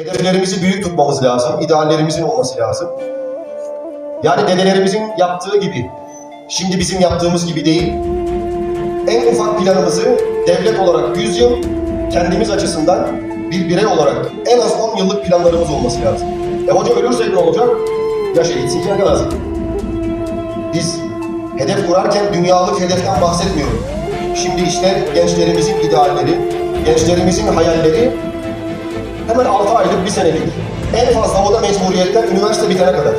Hedeflerimizi büyük tutmamız lazım. ideallerimizin olması lazım. Yani dedelerimizin yaptığı gibi, şimdi bizim yaptığımız gibi değil. En ufak planımızı devlet olarak 100 yıl, kendimiz açısından bir birey olarak en az 10 yıllık planlarımız olması lazım. E hoca ölürsek ne olacak? Ya şehit sincak lazım. Biz hedef kurarken dünyalık hedeften bahsetmiyorum. Şimdi işte gençlerimizin idealleri, gençlerimizin hayalleri hemen 6 aylık, bir senelik. En fazla o da mecburiyetten üniversite bitene kadar.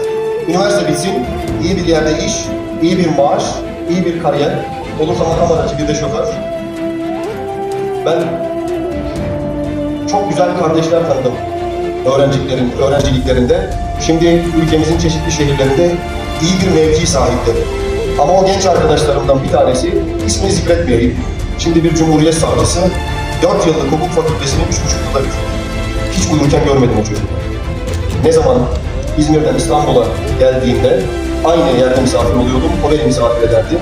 Üniversite bitsin, iyi bir yerde iş, iyi bir maaş, iyi bir kariyer, olursa makam aracı bir de şoför. Ben çok güzel kardeşler tanıdım öğrenciliklerin, öğrenciliklerinde. Şimdi ülkemizin çeşitli şehirlerinde iyi bir mevki sahipleri. Ama o genç arkadaşlarımdan bir tanesi, ismini zikretmeyeyim. Şimdi bir cumhuriyet savcısı, 4 yıllık hukuk fakültesini 3,5 yılda bitirdi. Hiç uyurken görmedim o çocuğu. Ne zaman İzmir'den İstanbul'a geldiğimde aynı yerde misafir oluyordum, o beni misafir ederdi.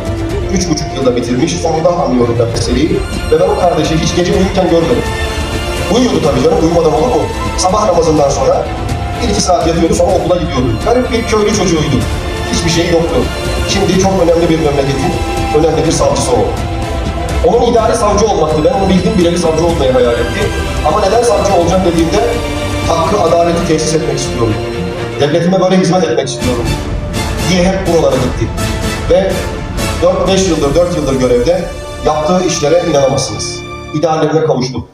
Üç buçuk yılda bitirmiş, sonunda anlıyorum ben meseleyi. Ve ben o kardeşi hiç gece uyurken görmedim. Uyuyordu tabii canım, uyumadan olur mu? Sabah namazından sonra bir iki saat yatıyordu, sonra okula gidiyordu. Garip bir köylü çocuğuydu. Hiçbir şey yoktu. Şimdi çok önemli bir memleketin önemli bir savcısı oldu. Onun ideali savcı olmaktı. Ben onu bildim bileli savcı olmayı hayal etti. Ama neden savcı olacağım dediğimde hakkı, adaleti tesis etmek istiyorum. Devletime böyle hizmet etmek istiyorum diye hep buralara gitti. Ve 4-5 yıldır, 4 yıldır görevde yaptığı işlere inanamazsınız. İdeallerine kavuştu.